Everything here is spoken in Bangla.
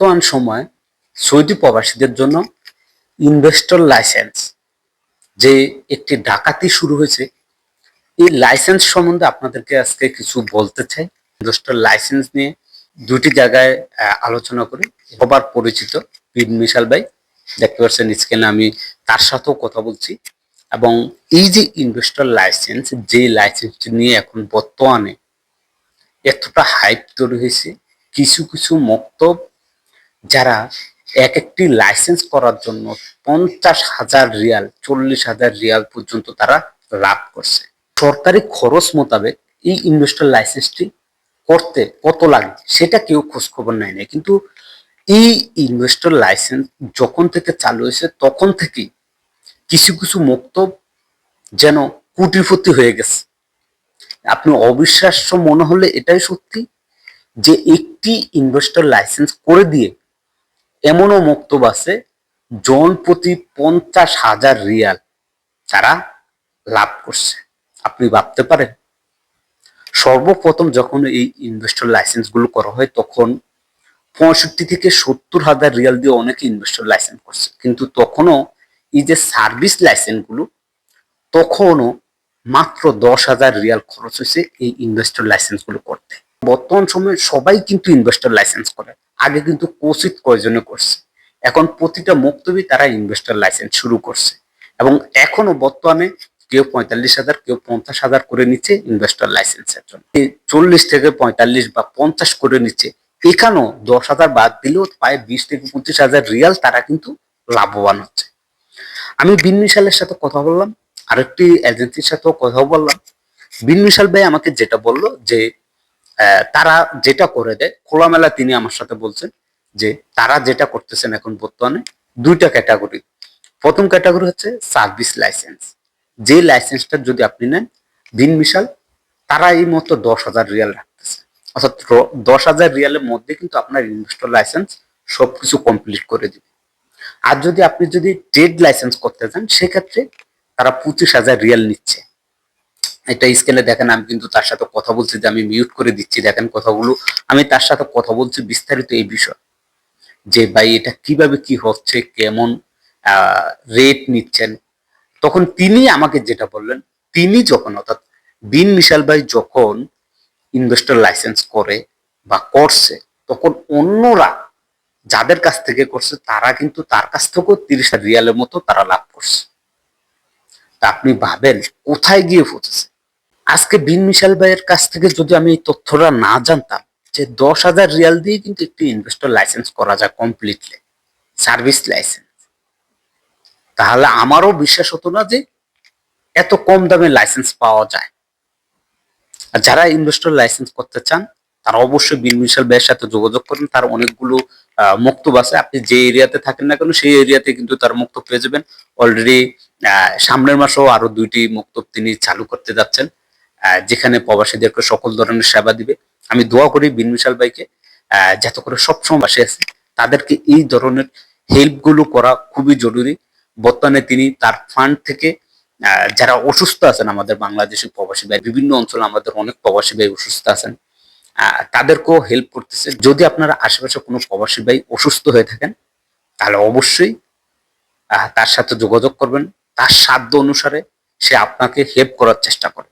বর্তমান সময় সৌদি প্রবাসীদের জন্য ইনভেস্টর লাইসেন্স যে একটি ডাকাতি শুরু হয়েছে, এই লাইসেন্স সম্বন্ধে আপনাদেরকে আজকে কিছু বলতে চাই। ইনভেস্টর লাইসেন্স নিয়ে দুটি জায়গায় আলোচনা করি। সবার পরিচিত বিন মিশাল ভাই, দেখতে পাচ্ছেন স্ক্রিনে আমি তার সাথেও কথা বলছি। এবং এই যে ইনভেস্টর লাইসেন্স যে লাইসেন্সটি নিয়ে এখন বর্তমানে এতটা হাইপ তৈরি হয়েছে, কিছু কিছু মক্তব যারা এক একটি লাইসেন্স করার জন্য পঞ্চাশ হাজার রিয়াল, চল্লিশ হাজার রিয়াল পর্যন্ত তারা লাভ করছে। সরকারি খরচ মোতাবেক এই ইনভেস্টর লাইসেন্সটি করতে কত লাগে সেটা কেউ খোঁজখবর নেয় না। কিন্তু এই ইনভেস্টর লাইসেন্স যখন থেকে চালু হয়েছে তখন থেকেই কিছু কিছু মক্তব যেন কুটিপতি হয়ে গেছে। আপনি অবিশ্বাস্য মনে হলে এটাই সত্যি যে একটি ইনভেস্টর লাইসেন্স করে দিয়ে এমনও মক্তব আছে, জন প্রতি পঞ্চাশ হাজার রিয়াল তারা লাভ করছে। আপনি ভাবতে পারেন, সর্বপ্রথম যখন এই ইনভেস্টর লাইসেন্সগুলো করা হয়, তখন পঁয়ষট্টি থেকে সত্তর হাজার রিয়াল দিয়ে অনেকে ইনভেস্টর লাইসেন্স করছে। কিন্তু তখনও এই যে সার্ভিস লাইসেন্সগুলো, তখনও মাত্র দশ হাজার রিয়াল খরচ হয়েছে এই ইনভেস্টর লাইসেন্সগুলো করতে। বর্তমান সময়ে সবাই কিন্তু ইনভেস্টর লাইসেন্স করে। আগে কিন্তু কোচিত কয়জনে করছে? এখন প্রতিটা মুক্তবি তারা ইনভেস্টর লাইসেন্স শুরু করছে। এবং এখনও বর্তমানে কেউ পঁয়তাল্লিশ হাজার, কেউ পঞ্চাশ হাজার করে নিচ্ছে ইনভেস্টর লাইসেন্সের জন্য। চল্লিশ থেকে পঁয়তাল্লিশ বা পঞ্চাশ করে নিচ্ছে, এখানেও দশ হাজার বাদ দিলেও প্রায় বিশ থেকে পঁচিশ হাজার রিয়াল তারা কিন্তু লাভবান হচ্ছে। আমি বিন মিশালের সাথে কথা বললাম, আরেকটি এজেন্সির সাথেও কথা বললাম। বিন মিশাল ভাই আমাকে যেটা বলল যে তারা যেটা করে দেয়, খোলামেলা তিনি আমার সাথে বলছেন যে তারা যেটা করতেছেন এখন বর্তমানে দুইটা ক্যাটাগরি। প্রথম ক্যাটাগরি হচ্ছে সার্ভিস লাইসেন্স। যে লাইসেন্সটা যদি আপনি নেন, দিন মিশাল তারা এই মতো দশ হাজার রিয়াল রাখতেছে। অর্থাৎ দশ হাজার রিয়ালের মধ্যে কিন্তু আপনার ইনভেস্টর লাইসেন্স সবকিছু কমপ্লিট করে দিবে। আর যদি আপনি যদি ট্রেড লাইসেন্স করতে চান সেক্ষেত্রে তারা পঁচিশ হাজার রিয়াল নিচ্ছে। এটা স্কেলে দেখেন, আমি কিন্তু তার সাথে কথা বলছি যে, আমি মিউট করে দিচ্ছি। দেখেন কথাগুলো। আমি তার সাথে কথা বলছি বিস্তারিত এই বিষয়। যে ভাই, এটা কীভাবে কি হচ্ছে, কেমন রেট নিচ্ছেন? তখন তিনি আমাকে যেটা বললেন, তিনি যখন, অর্থাৎ বিন মিশাল ভাই যখন ইনভেস্টর লাইসেন্স করে বা করছে, তখন অন্যরা যাদের কাছ থেকে করছে, তারা কিন্তু তার কাছ থেকেও তিরিশ রিয়ালের মতো তারা লাভ করছে। তা আপনি ভাবেন কোথায় গিয়ে পৌঁছেছে আজকে বিন মিশাল ভাইয়ের কাছ থেকে যদি আমি এই তথ্যটা না জানতাম, যে দশ হাজার রিয়াল দিয়ে কিন্তু একটি ইনভেস্টর লাইসেন্স করা যায় কমপ্লিটলি সার্ভিস লাইসেন্স তাহলে আমারও বিশ্বাস হতো না যে এত কম দামে লাইসেন্স পাওয়া যায়। আর যারা ইনভেস্টর লাইসেন্স করতে চান, তারা অবশ্যই বিন মিশাল ভাইয়ের সাথে যোগাযোগ করেন, তার অনেকগুলো মক্তব আছে। আপনি যে এরিয়াতে থাকেন না কেন, সেই এরিয়াতে কিন্তু তার মক্তব পেয়ে যাবেন। অলরেডি সামনের মাসেও আরও দুইটি মক্তব তিনি চালু করতে যাচ্ছেন। যেখানে প্রবাসীদেরকে সকল ধরনের সেবা দিবে। আমি দোয়া করি বিন মিশাল ভাইকে যাতে করে সবসময় বাসে আছে। তাদেরকে এই ধরনের হেল্পগুলো করা খুবই জরুরি। বর্তমানে তিনি তার ফান্ড থেকে যারা অসুস্থ আছেন আমাদের বাংলাদেশের প্রবাসী ভাই, বিভিন্ন অঞ্চলে আমাদের অনেক প্রবাসী ভাই অসুস্থ আছেন। তাদেরকেও হেল্প করতেছে। যদি আপনারা আশেপাশে কোনো প্রবাসী ভাই অসুস্থ হয়ে থাকেন, তাহলে অবশ্যই তার সাথে যোগাযোগ করবেন। তার সাধ্য অনুসারে সে আপনাকে হেল্প করার চেষ্টা করে।